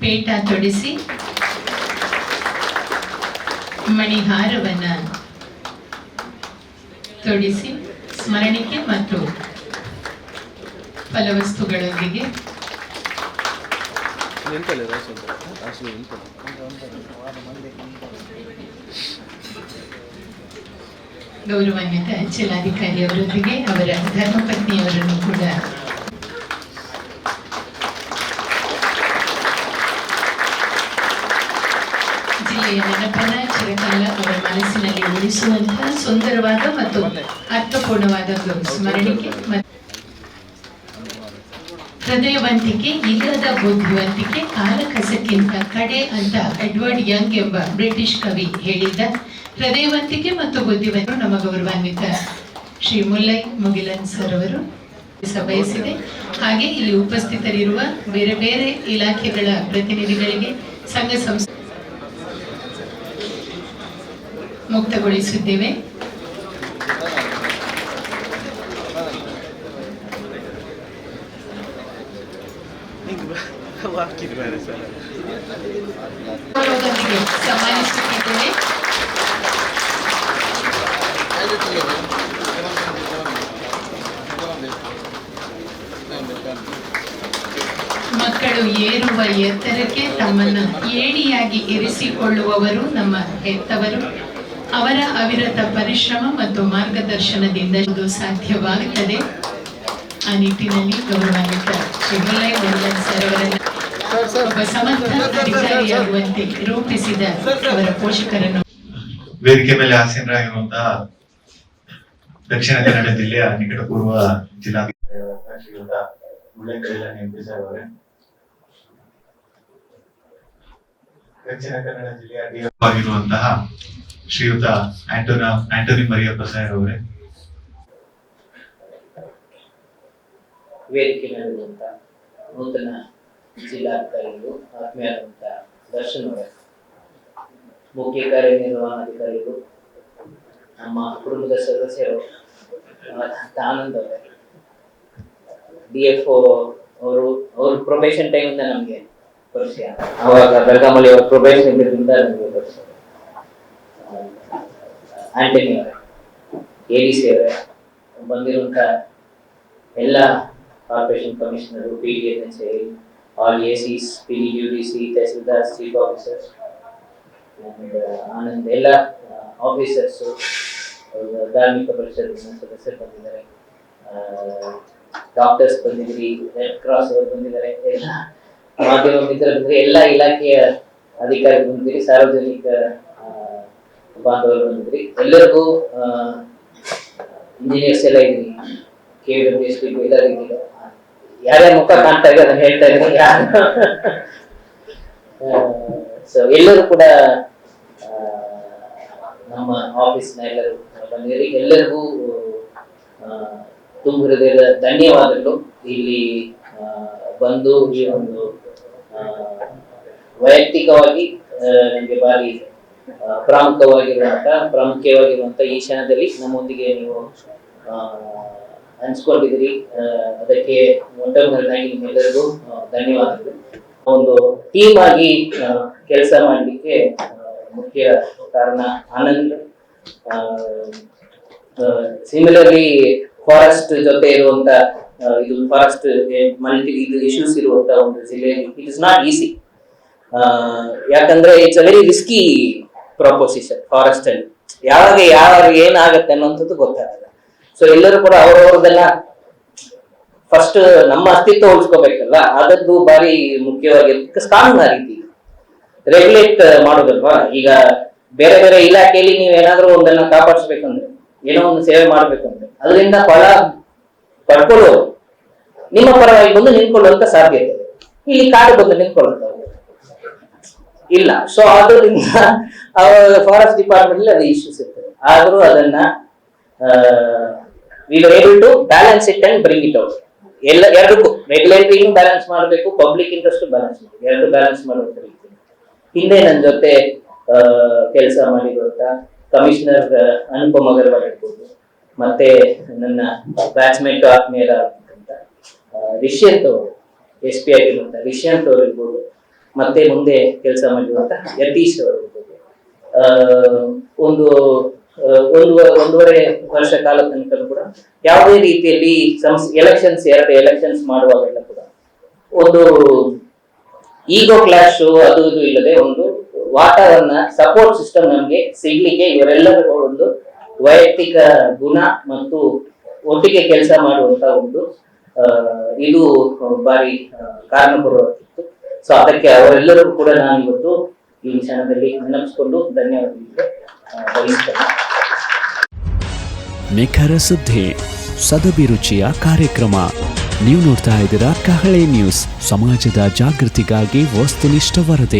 ಪೇಟ ತೊಡಿಸಿ ಮಣಿಹಾರವನ್ನು ತೊಡಿಸಿ ಸ್ಮರಣಿಕೆ ಮತ್ತು ಫಲವಸ್ತುಗಳೊಂದಿಗೆ. ಗೌರವಾನ್ವಿತ ಜಿಲ್ಲಾಧಿಕಾರಿಯವರೊಂದಿಗೆ ಅವರ ಧರ್ಮಪತ್ನಿಯವರನ್ನು ಕೂಡ ನೆನಪನ ಚಿರಕಾಲ ಅವರ ಮನಸ್ಸಿನಲ್ಲಿ ಉಳಿಸುವಂತಹ ಸುಂದರವಾದ ಮತ್ತು ಅರ್ಥಪೂರ್ಣವಾದ ಸ್ಮರಣಿಕೆ ಹೃದಯವಂತಿಕೆ, ಇಲ್ಲದ ಬುದ್ಧಿವಂತಿಕೆ, ಕಾಲಕಸಕ್ಕಿಂತ ಕಡೆ ಅಂತ ಎಡ್ವರ್ಡ್ ಯಂಗ್ ಎಂಬ ಬ್ರಿಟಿಷ್ ಕವಿ ಹೇಳಿದ್ದ ಹೃದಯವಂತಿಕೆ ಮತ್ತು ಬುದ್ಧಿವಂತರು ನಮ್ಮ ಗೌರವಾನ್ವಿತ ಶ್ರೀ ಮುಲ್ಲೈ ಮುಗಿಲನ್ ಸರ್ ಅವರು ಬಯಸಿದೆ ಹಾಗೆ ಇಲ್ಲಿ ಉಪಸ್ಥಿತರಿರುವ ಬೇರೆ ಬೇರೆ ಇಲಾಖೆಗಳ ಪ್ರತಿನಿಧಿಗಳಿಗೆ, ಸಂಘ ಸಂಸ್ಥೆ ಮುಕ್ತಗೊಳಿಸಿದ್ದೇವೆ. ಸನ್ಮಾನಿಸುತ್ತಿದ್ದೇವೆ ಮಕ್ಕಳು ಏರುವ ಎತ್ತರಕ್ಕೆ ತಮ್ಮನ್ನು ಏಣಿಯಾಗಿ ಇರಿಸಿಕೊಳ್ಳುವವರು ನಮ್ಮ ಹೆತ್ತವರು. ಅವರ ಅವಿರತ ಪರಿಶ್ರಮ ಮತ್ತು ಮಾರ್ಗದರ್ಶನದಿಂದ ಇದು ಸಾಧ್ಯವಾಗುತ್ತದೆ ಆ ನಿಟ್ಟಿನಲ್ಲಿ ಗೌರವಾನ್ವಿತ ಶ್ರೀ ಮುಲ್ಲೈ ಮುರುಗನ್ ಸರ್ ಅವರನ್ನು ಒಬ್ಬ ಸಮರ್ಥ ಅಧಿಕಾರಿಯಾಗುವಂತೆ ರೂಪಿಸಿದ ಅವರ ಪೋಷಕರನ್ನು ವೇದಿಕೆ ಮೇಲೆ ಆಸೀನರಾಗಿರುವಂತಹ ದಕ್ಷಿಣ ಕನ್ನಡ ಜಿಲ್ಲೆಯ ಜಿಲ್ಲಾಧಿಕಾರಿಗಳಾದ ಮುಳ್ಳಂಕೈಲ ನೆಂಪಿಸರ್ ಅವರೇ. ದಕ್ಷಿಣ ಕನ್ನಡ ಜಿಲ್ಲೆಯ ಶ್ರೀಯುತ ಆಂಟೋನ, ಆಂಟೋನಿ ಮರಿಯಪ್ಪ ಸರ್ ಅವರೇ. ವೇದಿಕೆ ಮೇಲಿರುವಂಥ ನೂತನ ಜಿಲ್ಲಾಧಿಕಾರಿಗಳು, ಆತ್ಮೀಯರಾದಂತ ದರ್ಶನ್ ಅವರೇ, ಮುಖ್ಯ ಕಾರ್ಯನಿರ್ವಹಣಾಧಿಕಾರಿಗಳು, ನಮ್ಮ ಕುಟುಂಬದ ಸದಸ್ಯರು ಆನಂದ್ ಅವರೇ. ಡಿ ಎಫ್ ಅವರು, ಅವ್ರ ಪ್ರೊಬೇಷನ್ ಟೈಮಿಂದ ನಮಗೆ ಪರಿಚಯ ಅವಾಗ ಬೆಳಗಾಮಲ್ಲಿ ಅವ್ರ ಪ್ರೊಬೇಷನ್ ಇದ್ರಿಂದ ನಮಗೆ ಪರಿಚಯ ಆಂಟನಿ ಅವರೇ ಎ ಡಿ ಸಿ ಅವರೇ ಬಂದಿರುವಂಥ ಎಲ್ಲ corporation commissioner P D N S all ACs P D U D C tahsildar chief officers Anand ಎಲ್ಲ ಆಫೀಸರ್ಸು ಧಾರ್ಮಿಕ ಪರಿಷತ್ತಿನ ಸದಸ್ಯರು ಬಂದಿದ್ದಾರೆ. ಡಾಕ್ಟರ್ಸ್ ಬಂದಿದ್ದೀರಿ ರೆಡ್ ಕ್ರಾಸ್ ಅವರು ಬಂದಿದ್ದಾರೆ ಎಲ್ಲ ಮಾಧ್ಯಮ ಮಿತ್ರರು ಬಂದಿದ್ದಾರೆ ಎಲ್ಲ ಇಲಾಖೆಯ ಅಧಿಕಾರಿಗಳು ಬಂದಿದ್ದೀರಿ ಸಾರ್ವಜನಿಕ ಆ, ಬಾಂಧವರು ಬಂದಿರಿ ಎಲ್ಲರಿಗೂ ಇಂಜಿನಿಯರ್ಸ್ ಎಲ್ಲ ಇದ್ದೀನಿ ಕೆ ಎಸ್ ಯಾರ್ಯಾರ ಮುಖ ಕಾಣ್ತಾ ಇದೆ ಅದನ್ನ ಹೇಳ್ತಾ ಇದ್ದೀನಿ. ಸೊ ಎಲ್ಲರೂ ಕೂಡ ನಮ್ಮ ನಮ್ಮ ಆಫೀಸ್ನ ಎಲ್ಲರೂ ಬಂದಿರಿ ಎಲ್ಲರಿಗೂ ತುಂಬ ಹೃದಯದ ಧನ್ಯವಾದಗಳು. ಇಲ್ಲಿ ಬಂದು ಈ ಒಂದು ವೈಯಕ್ತಿಕವಾಗಿ ನನಗೆ ಬಾರಿ ಆ, ಪ್ರಾಮುಖ್ಯವಾಗಿರುವಂತ ಪ್ರಾಮುಖ್ಯವಾಗಿರುವಂತ ಈ ಕ್ಷಣದಲ್ಲಿ ನಮ್ಮೊಂದಿಗೆ ನೀವು ಹಂಚ್ಕೊಂಡಿದ್ದೀರಿ. ಅದಕ್ಕೆ ಮೊಟ್ಟಮೊದಲಾಗಿ ನಿಮ್ಮೆಲ್ಲರಿಗೂ ಧನ್ಯವಾದಗಳು. ಒಂದು ಟೀಮ್ ಆಗಿ ಕೆಲಸ ಮಾಡಲಿಕ್ಕೆ ಮುಖ್ಯ ಕಾರಣ ಆನಂದ್. ಸಿಮಿಲರ್ಲಿ ಫಾರೆಸ್ಟ್ ಜೊತೆ ಇರುವಂತ ಇದು ಫಾರೆಸ್ಟ್ ಮಲ್ಟಿ ಇದು ಇಶ್ಯೂಸ್ ಇರುವಂತ ಒಂದು ಜಿಲ್ಲೆಯಲ್ಲಿ. ಇಟ್ ಇಸ್ ನಾಟ್ ಈಸಿ ಯಾಕಂದ್ರೆ it's a very risky proposition, forest ಅಲ್ಲಿ. ಯಾವಾಗ ಯಾವ ಏನಾಗತ್ತೆ ಅನ್ನುವಂಥದ್ದು ಗೊತ್ತಾಗಲ್ಲ. ಸೊ ಎಲ್ಲರೂ ಕೂಡ ಅವ್ರವ್ರದೆಲ್ಲ ಫಸ್ಟ್ ನಮ್ಮ ಅಸ್ತಿತ್ವ ಉಳಿಸ್ಕೋಬೇಕಲ್ಲ ಅದದ್ದು ಬಾರಿ ಮುಖ್ಯವಾಗಿ ಬಿಕಾಸ್ ಕಾನೂನು ಆ ರೀತಿ. ರೆಗ್ಯುಲೇಟ್ ಮಾಡೋದಲ್ವಾ? ಈಗ ಬೇರೆ ಬೇರೆ ಇಲಾಖೆಯಲ್ಲಿ ನೀವು ಏನಾದ್ರೂ ಒಂದನ್ನ ಕಾಪಾಡಿಸ್ಬೇಕಂದ್ರೆ, ಏನೋ ಒಂದು ಸೇವೆ ಮಾಡ್ಬೇಕಂದ್ರೆ, ಅದರಿಂದ ಫಲ ಪಡ್ಕೊಳ್ಳೋರು, ನಿಮ್ಮ ಪರವಾಗಿ ಬಂದು ನಿಂತ್ಕೊಳ್ಳುವಂತ ಸಾಧ್ಯತೆ. ಇಲ್ಲಿ ಕಾಡು ಬಂದು ನಿಂತ್ಕೊಳ್ಳುವಂತ ಇಲ್ಲ. ಸೊ ಅದರಿಂದ ಫಾರೆಸ್ಟ್ ಡಿಪಾರ್ಟ್ಮೆಂಟ್ ಅದು ಇಶ್ಯೂಸ್ ಇರ್ತದೆ. ಆದರೂ ಅದನ್ನ we to balance it and bring it out ಎಲ್ಲ, ಎರಡಕ್ಕೂ ರೆಗ್ಯುಲೇಟರಿನೂ ಬ್ಯಾಲೆನ್ಸ್ ಮಾಡಬೇಕು ಪಬ್ಲಿಕ್ ಇಂಟ್ರೆಸ್ಟ್ ಬ್ಯಾಲೆನ್ಸ್ ಮಾಡಬೇಕು. ಎರಡು ಬ್ಯಾಲೆನ್ಸ್ ಮಾಡುವಂತ ರೀತಿ. ಹಿಂದೆ ನನ್ನ ಜೊತೆ ಕೆಲಸ ಮಾಡಿರುವಂತ ಕಮಿಷನರ್ ಅನುಪಮ್ ಅಗರ್ವಾಲ್ ಇರ್ಬೋದು. ಮತ್ತೆ ನನ್ನ ಬ್ಯಾಚ್ಮೇಟ್ ಅಂತ ರಿಷ್ಯಂತ್ ಅವರು ಎಸ್ ಪಿ ಆಗಿರುವಂತ ರಿಷ್ಯಂತ್ ಅವರು ಇರ್ಬೋದು. ಮತ್ತೆ ಮುಂದೆ ಕೆಲಸ ಮಾಡಿರುವಂತಹ ಯತೀಶ್ ಅವರ ಒಂದು ಒಂದು, ಒಂದೂವರೆ ವರ್ಷ ಕಾಲ ತನಕ ಕೂಡ ಯಾವುದೇ ರೀತಿಯಲ್ಲಿ ಎಲೆಕ್ಷನ್ಸ್ ಎರಡು ಎಲೆಕ್ಷನ್ಸ್ ಮಾಡುವಾಗೆಲ್ಲ ಕೂಡ ಒಂದು ಈಗೋ ಕ್ಲಾಶ್ ಅದು ಇದು ಇಲ್ಲದೆ ಒಂದು ವಾತಾವರಣ ಸಪೋರ್ಟ್ ಸಿಸ್ಟಮ್ ನಮಗೆ ಸಿಗ್ಲಿಕ್ಕೆ ಇವರೆಲ್ಲರ ಒಂದು ವೈಯಕ್ತಿಕ ಗುಣ ಮತ್ತು ಒಟ್ಟಿಗೆ ಕೆಲಸ ಮಾಡುವಂತ ಒಂದು ಇದು ಬಾರಿ ಕಾರಣಪೂರ್ವಕ್ಕಿತ್ತು ಸೊ ಅದಕ್ಕೆ ಅವರೆಲ್ಲರಿಗೂ ಕೂಡ ನಾನು ಇವತ್ತು ಈ ಕ್ಷಣದಲ್ಲಿ ನೆನಪಿಸಿಕೊಂಡು ಧನ್ಯವಾದಗಳು. ನಿಖರ ಸುದ್ದಿ ಸದಭಿರುಚಿಯ ಕಾರ್ಯಕ್ರಮ. ನೀವು ನೋಡ್ತಾ ಇದ್ದೀರಾ ಕಹಳೆ ನ್ಯೂಸ್. ಸಮಾಜದ ಜಾಗೃತಿಗಾಗಿ ವಸ್ತುನಿಷ್ಠ ವರದಿ.